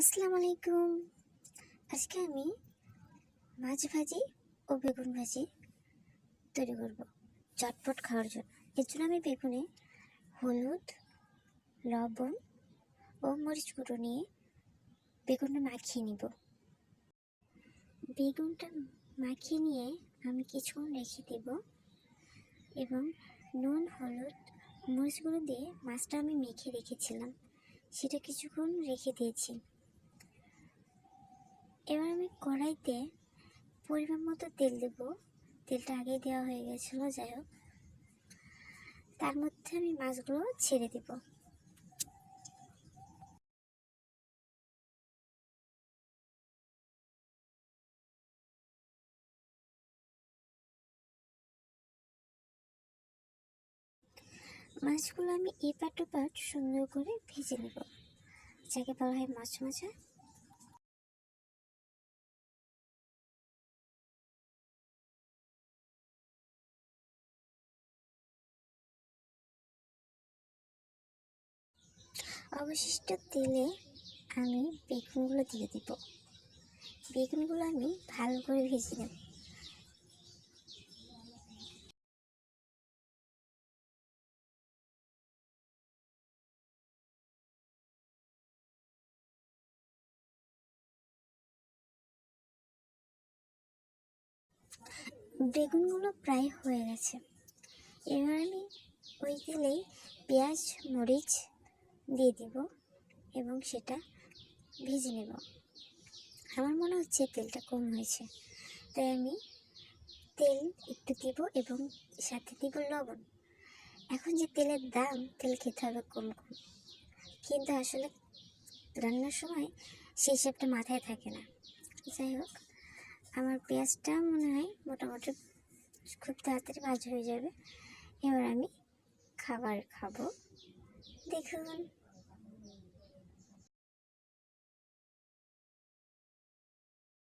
আসসালামু আলাইকুম আজকে আমি মাছ ভাজি ও বেগুন ভাজি তৈরি করব চটপট খাওয়ার জন্য। এর জন্য আমি বেগুনে হলুদ, লবণ ও মরিচ গুঁড়ো নিয়ে বেগুনটা মাখিয়ে নিব। বেগুনটা মাখিয়ে নিয়ে আমি কিছুক্ষণ রেখে দেব এবং নুন, হলুদ, মরিচ গুঁড়ো দিয়ে মাছটা আমি মেখে রেখেছিলাম। সেটা কিছুক্ষণ রেখে দিয়েছি। এবার আমি কড়াইতে পরিমাণ মতো তেল দেব। তেলটা আগেই দেওয়া হয়ে গেছিল, যাই হোক। তার মধ্যে আমি মাছগুলো ছেড়ে দেব। মাছগুলো আমি এপাট ওপাট সুন্দর করে ভেজে নেব। যাকে বলা হয় মাছ মাছা অবশিষ্ট তেলে আমি বেগুনগুলো দিয়ে দিব। বেগুনগুলো আমি ভালো করে ভেজে নেব। বেগুনগুলো প্রায় হয়ে গেছে। এবার আমি ওই তেলেই পেঁয়াজ, মরিচ দিয়ে দিব এবং সেটা ভেজে নেব। আমার মনে হচ্ছে তেলটা কম হয়েছে। তাই আমি তেল একটু দিব এবং সাথে দিব লবণ। এখন যে তেলের দাম, তেল খেতে হবে কম কম। কিন্তু আসলে রান্নার সময় সেই হিসাবটা মাথায় থাকে না। যাই হোক, আমার পেঁয়াজটা মনে হয় মোটামুটি খুব তাড়াতাড়ি ভাজা হয়ে যাবে। এবার আমি খাবার খাব। দেখুন।